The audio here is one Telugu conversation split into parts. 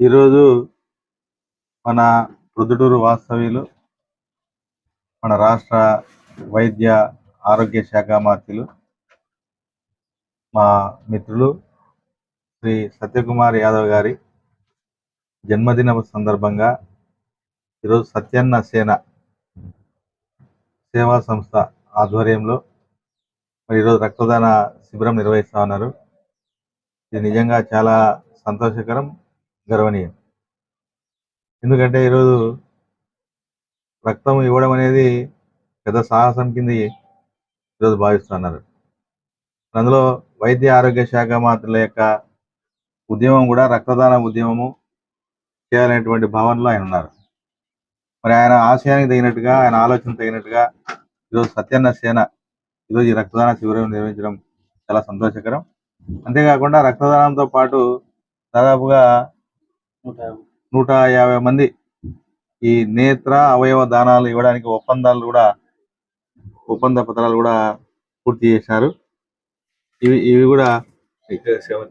ఈరోజు మన ప్రొద్దుటూరు వాస్తవ్యులు మన రాష్ట్ర వైద్య ఆరోగ్య శాఖ మంత్రులు మా మిత్రులు శ్రీ సత్యకుమార్ యాదవ్ గారి జన్మదిన సందర్భంగా ఈరోజు సత్యన్న సేన సేవా సంస్థ ఆధ్వర్యంలో మరి ఈరోజు రక్తదాన శిబిరం నిర్వహిస్తా ఉన్నారు. ఇది నిజంగా చాలా సంతోషకరం. గర్వనీయం. ఎందుకంటే ఈరోజు రక్తం ఇవ్వడం అనేది పెద్ద సాహసం కింద ఈరోజు భావిస్తున్నారు. అందులో వైద్య ఆరోగ్య శాఖ మంత్రుల యొక్క ఉద్యమం కూడా రక్తదాన ఉద్యమము చేయాలనేటువంటి భావనలో ఆయన ఉన్నారు. మరి ఆయన ఆశయానికి తగినట్టుగా ఆయన ఆలోచన తగినట్టుగా ఈరోజు సత్యన్న సేన ఈరోజు ఈ రక్తదాన శిబిరం నిర్వహించడం చాలా సంతోషకరం. అంతేకాకుండా రక్తదానంతో పాటు దాదాపుగా నూట యాభై. మంది ఈ నేత్ర అవయవ దానాలు ఇవ్వడానికి ఒప్పందాలు కూడా ఒప్పంద పత్రాలు కూడా పూర్తి చేశారు. ఇవి ఇవి కూడా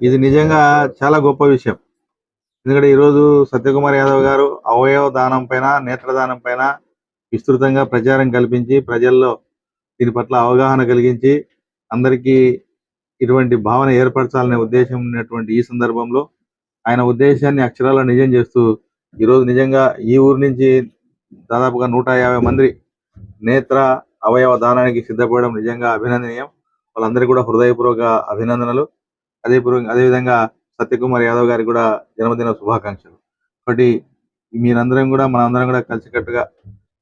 ఇది నిజంగా చాలా గొప్ప విషయం. ఎందుకంటే ఈరోజు సత్యకుమార్ యాదవ్ గారు అవయవ దానం పైన నేత్రదానం పైన విస్తృతంగా ప్రచారం కల్పించి ప్రజల్లో దీని పట్ల అవగాహన కలిగించి అందరికీ ఇటువంటి భావన ఏర్పరచాలనే ఉద్దేశం ఉన్నటువంటి ఈ సందర్భంలో ఆయన ఉద్దేశాన్ని అక్షరాల నిజం చేస్తూ ఈరోజు నిజంగా ఈ ఊరు నుంచి దాదాపుగా నూట యాభై మంది నేత్ర అవయవ దానానికి సిద్ధపడడం నిజంగా అభినందనీయం. వాళ్ళందరికీ కూడా హృదయపూర్వక అభినందనలు. అదే అదేవిధంగా సత్యకుమార్ యాదవ్ గారికి కూడా జన్మదిన శుభాకాంక్షలు. ఒకటి మీరందరం కూడా మనందరం కూడా కలిసికట్టుగా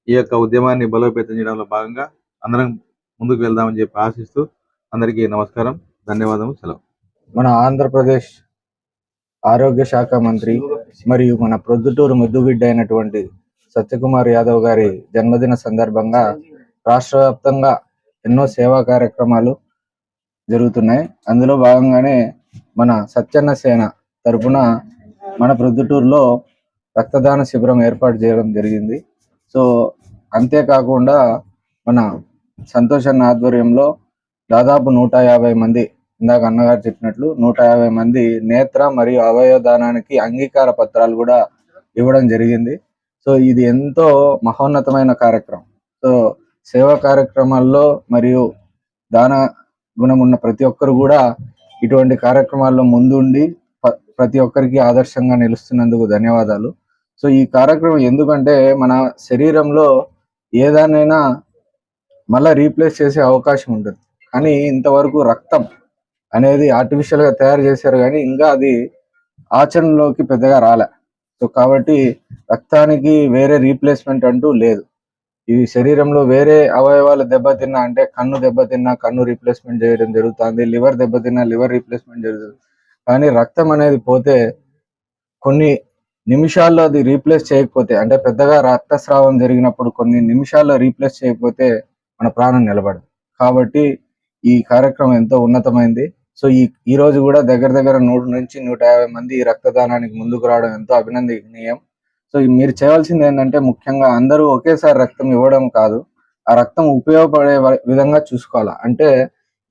ఈ యొక్క ఉద్యమాన్ని బలోపేతం చేయడంలో భాగంగా అందరం ముందుకు వెళ్దామని చెప్పి ఆశిస్తూ అందరికీ నమస్కారం ధన్యవాదము సెలవు. మన ఆంధ్రప్రదేశ్ ఆరోగ్య శాఖ మంత్రి మరియు మన ప్రొద్దుటూరు ముద్దుబిడ్డ అయినటువంటి సత్యకుమార్ యాదవ్ గారి జన్మదిన సందర్భంగా రాష్ట్ర వ్యాప్తంగా ఎన్నో సేవా కార్యక్రమాలు జరుగుతున్నాయి. అందులో భాగంగానే మన సత్యన్న సేన తరపున మన ప్రొద్దుటూరులో రక్తదాన శిబిరం ఏర్పాటు చేయడం జరిగింది. సో అంతేకాకుండా మన సంతోష్ అన్న ఆధ్వర్యంలో దాదాపు నూట యాభై మంది ఇందాక అన్నగారు చెప్పినట్లు నూట యాభై మంది నేత్ర మరియు అవయవ దానానికి అంగీకార పత్రాలు కూడా ఇవ్వడం జరిగింది. సో ఇది ఎంతో మహోన్నతమైన కార్యక్రమం. సో సేవా కార్యక్రమాల్లో మరియు దాన గుణం ఉన్న ప్రతి ఒక్కరు కూడా ఇటువంటి కార్యక్రమాల్లో ముందుండి ప్రతి ఒక్కరికి ఆదర్శంగా నిలుస్తున్నందుకు ధన్యవాదాలు. సో ఈ కార్యక్రమం ఎందుకంటే మన శరీరంలో ఏదానైనా మళ్ళీ రీప్లేస్ చేసే అవకాశం ఉంటుంది. కానీ ఇంతవరకు రక్తం అనేది ఆర్టిఫిషియల్గా తయారు చేశారు కానీ ఇంకా అది ఆచరణలోకి పెద్దగా రాలే. సో కాబట్టి రక్తానికి వేరే రీప్లేస్మెంట్ అంటూ లేదు. ఇవి శరీరంలో వేరే అవయవాలు దెబ్బతిన్నా అంటే కన్ను దెబ్బతిన్నా కన్ను రీప్లేస్మెంట్ చేయడం జరుగుతుంది లివర్ దెబ్బతిన్నా లివర్ రీప్లేస్మెంట్ జరుగుతుంది. కానీ రక్తం అనేది పోతే కొన్ని నిమిషాల్లో అది రీప్లేస్ చేయకపోతే అంటే పెద్దగా రక్తస్రావం జరిగినప్పుడు కొన్ని నిమిషాల్లో రీప్లేస్ చేయకపోతే మన ప్రాణం నిలబడదు. కాబట్టి ఈ కార్యక్రమం ఎంతో ఉన్నతమైంది. సో ఈ ఈ రోజు కూడా దగ్గర దగ్గర నూరు నుంచి నూట యాభై మంది ఈ రక్తదానానికి ముందుకు రావడం ఎంతో అభినందనీయం. సో మీరు చేయవలసింది ఏంటంటే ముఖ్యంగా అందరూ ఒకేసారి రక్తం ఇవ్వడం కాదు ఆ రక్తం ఉపయోగపడే విధంగా చూసుకోవాలా. అంటే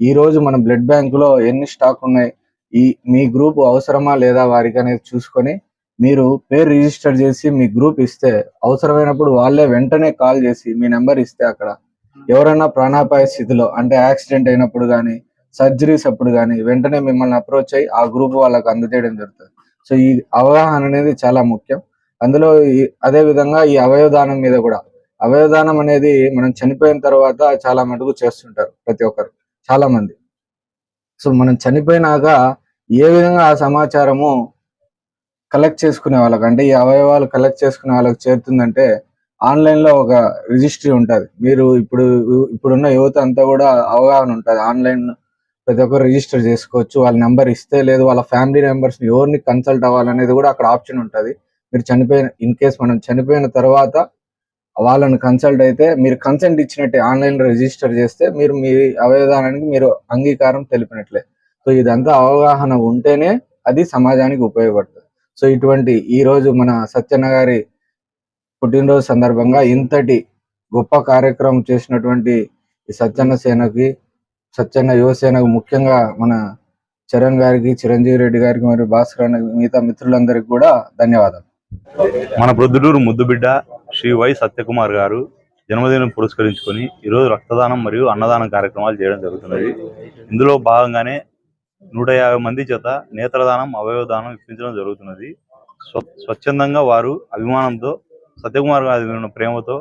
ఈ రోజు మన బ్లడ్ బ్యాంక్లో ఎన్ని స్టాక్ ఉన్నాయి ఈ మీ గ్రూప్ అవసరమా లేదా వారికి అనేది చూసుకొని మీరు పేరు రిజిస్టర్ చేసి మీ గ్రూప్ ఇస్తే అవసరమైనప్పుడు వాళ్ళే వెంటనే కాల్ చేసి మీ నెంబర్ ఇస్తే అక్కడ ఎవరైనా ప్రాణాపాయ స్థితిలో అంటే యాక్సిడెంట్ అయినప్పుడు కానీ సర్జరీస్ అప్పుడు కానీ వెంటనే మిమ్మల్ని అప్రోచ్ అయ్యి ఆ గ్రూప్ వాళ్ళకి అందజేయడం జరుగుతుంది. సో ఈ అవగాహన అనేది చాలా ముఖ్యం. అందులో అదే విధంగా ఈ అవయవదానం మీద కూడా. అవయవదానం అనేది మనం చనిపోయిన తర్వాత చాలా మటుకు చేస్తుంటారు ప్రతి ఒక్కరు చాలా మంది. సో మనం చనిపోయినాక ఏ విధంగా ఆ సమాచారము కలెక్ట్ చేసుకునే వాళ్ళకి అంటే ఈ అవయవాలు కలెక్ట్ చేసుకునే వాళ్ళకి చేరుతుందంటే ఆన్లైన్లో ఒక రిజిస్ట్రీ ఉంటుంది. మీరు ఇప్పుడు ఇప్పుడున్న యువత అంతా కూడా అవగాహన ఉంటుంది. ఆన్లైన్ ప్రతి ఒక్కరు రిజిస్టర్ చేసుకోవచ్చు. వాళ్ళ నెంబర్ ఇస్తే లేదు వాళ్ళ ఫ్యామిలీ మెంబర్స్ ఎవరిని కన్సల్ట్ అవ్వాలనేది కూడా అక్కడ ఆప్షన్ ఉంటుంది. మీరు చనిపోయిన ఇన్ కేస్ మనం చనిపోయిన తర్వాత వాళ్ళని కన్సల్ట్ అయితే మీరు కన్సెంట్ ఇచ్చినట్టే ఆన్లైన్లో రిజిస్టర్ చేస్తే మీరు మీ అవయదానానికి మీరు అంగీకారం తెలిపినట్లే. సో ఇదంతా అవగాహన ఉంటేనే అది సమాజానికి ఉపయోగపడుతుంది. సో ఇటువంటి ఈ రోజు మన సత్యన్న గారి పుట్టినరోజు సందర్భంగా ఇంతటి గొప్ప కార్యక్రమం చేసినటువంటి ఈ సత్యన్న సేనకి స్వచ్ఛంగా యువసేనకు ముఖ్యంగా మన చరణ్ గారికి చిరంజీవి రెడ్డి గారికి మరియు భాస్కర్ అన్న మిగతా మిత్రులందరికీ కూడా ధన్యవాదాలు. మన ప్రొద్దుటూరు ముద్దుబిడ్డ శ్రీ వై సత్యకుమార్ గారు జన్మదినం పురస్కరించుకొని ఈరోజు రక్తదానం మరియు అన్నదానం కార్యక్రమాలు చేయడం జరుగుతున్నది. ఇందులో భాగంగానే నూట యాభై మంది చేత నేత్రదానం అవయవదానం ఇప్పించడం జరుగుతున్నది. స్వ స్వచ్ఛందంగా వారు అభిమానంతో సత్యకుమార్ గారి ఉన్న ప్రేమతో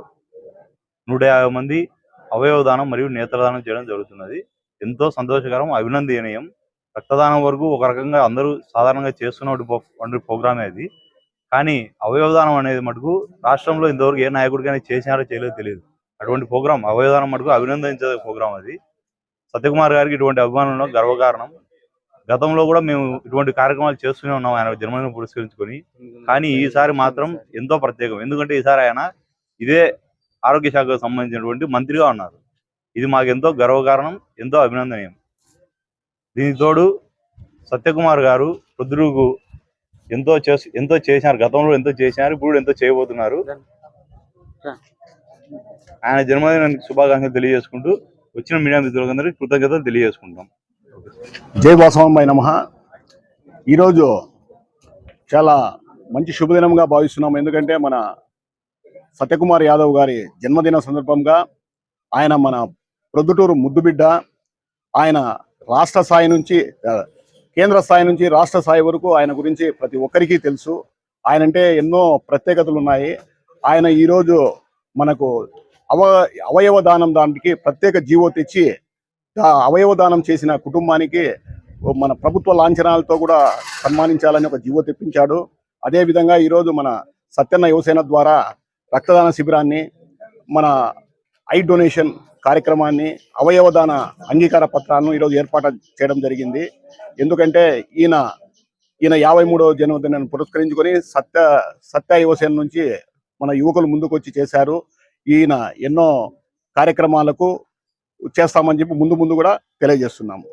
నూట యాభై మంది అవయవదానం మరియు నేత్రదానం చేయడం జరుగుతున్నది. ఎంతో సంతోషకరం అభినందనీయం. రక్తదానం వరకు ఒక రకంగా అందరూ సాధారణంగా చేస్తున్న ప్రోగ్రామే అది. కానీ అవయవదానం అనేది మటుకు రాష్ట్రంలో ఇంతవరకు ఏ నాయకుడికైనా చేసినారో చేయలేదో తెలియదు. అటువంటి ప్రోగ్రాం అవయవదానం మటుకు అభినందించే ప్రోగ్రాం అది. సత్యకుమార్ గారికి ఇటువంటి అభిమానంలో గర్వకారణం. గతంలో కూడా మేము ఇటువంటి కార్యక్రమాలు చేస్తూనే ఉన్నాం. ఆయన జన్మదినం పురస్కరించుకొని. కానీ ఈసారి మాత్రం ఎంతో ప్రత్యేకం. ఎందుకంటే ఈసారి ఆయన ఇదే ఆరోగ్య శాఖకు సంబంధించినటువంటి మంత్రిగా ఉన్నారు. ఇది మాకు ఎంతో గర్వకారణం ఎంతో అభినందనీయం. దీనికి తోడు సత్యకుమార్ గారు రుద్రుకు ఎంతో చేసి ఎంతో చేసినారు. గతంలో ఎంతో చేసినారు ఇప్పుడు ఎంతో చేయబోతున్నారు. ఆయన జన్మదినానికి శుభాకాంక్షలు తెలియజేసుకుంటూ వచ్చిన మీడియా మిత్రులందరికీ కృతజ్ఞతలు తెలియజేసుకుంటాం. జై వాసవాంబాయి నమ. ఈరోజు చాలా మంచి శుభదినంగా భావిస్తున్నాం. ఎందుకంటే మన సత్యకుమార్ యాదవ్ గారి జన్మదిన సందర్భంగా ఆయన మన ప్రొద్దుటూరు ముద్దుబిడ్డ ఆయన రాష్ట్ర స్థాయి నుంచి కేంద్ర స్థాయి నుంచి రాష్ట్ర స్థాయి వరకు ఆయన గురించి ప్రతి ఒక్కరికి తెలుసు. ఆయన అంటే ఎన్నో ప్రత్యేకతలు ఉన్నాయి. ఆయన ఈరోజు మనకు అవ అవయవ దానం దానికి ప్రత్యేక జీవో తెచ్చి ఆ అవయవ దానం చేసిన కుటుంబానికి మన ప్రభుత్వ లాంఛనాలతో కూడా సన్మానించాలని ఒక జీవో తెప్పించాడు. అదే విధంగా ఈరోజు మన సత్యన్న యువసేన ద్వారా రక్తదాన శిబిరాన్ని మన ఐ డొనేషన్ కార్యక్రమాన్ని అవయవ దాన అంగీకార పత్రాలను ఈరోజు ఏర్పాటు చేయడం జరిగింది. ఎందుకంటే ఈయన ఈయన యాభై మూడవ జన్మదినాన్ని పురస్కరించుకొని సత్య సత్య యువసేన నుంచి మన యువకులు ముందుకు వచ్చి చేశారు. ఈయన ఎన్నో కార్యక్రమాలకు చేస్తామని చెప్పి ముందు ముందు కూడా తెలియజేస్తున్నాము.